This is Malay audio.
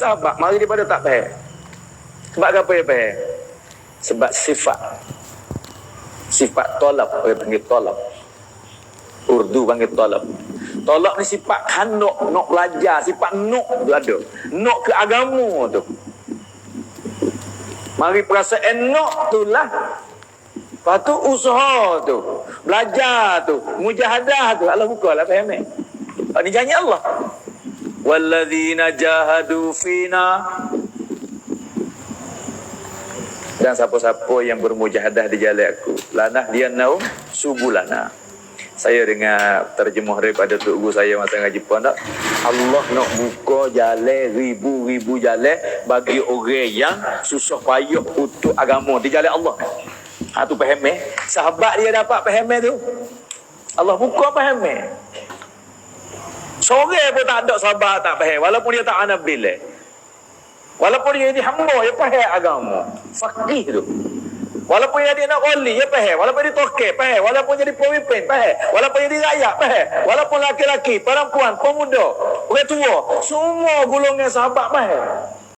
sahabat mari daripada tak faham. Sebab apa dia faham? Sebab sifat. Sifat tolak, orang panggil tolak. Urdu panggil tolak. Tolak ni sifat kanok, nak belajar, sifat nok tu ada. Nok ke agama tu. Mari perasaan nok tu lah. Lepas tu usaha tu. Belajar tu. Mujahadah tu. Allah buka lah faham? Ini janji Allah. Walladzina jahadu fina dan siapa-siapa yang bermujahadah di jalan aku. Lanah dia nau subulana. Saya dengar terjemah daripada tok guru saya masa ngaji pun tak Allah nak buka jalan ribu-ribu jalan bagi orang yang susah payah untuk agama di jalan Allah. Ha tu faham eh? Sahabat dia dapat faham eh tu? Allah buka faham eh Seorang pun tak ada sahabat tak faham walaupun dia tak anak bila Walaupun dia jadi hamba, dia faham agama. Fakih tu. Walaupun dia nak wali, dia faham. Walaupun dia tokek, faham. Walaupun jadi pemimpin, faham. Walaupun jadi rakyat, faham. Walaupun laki-laki, perempuan, pemuda, orang tua. Semua golongan sahabat faham.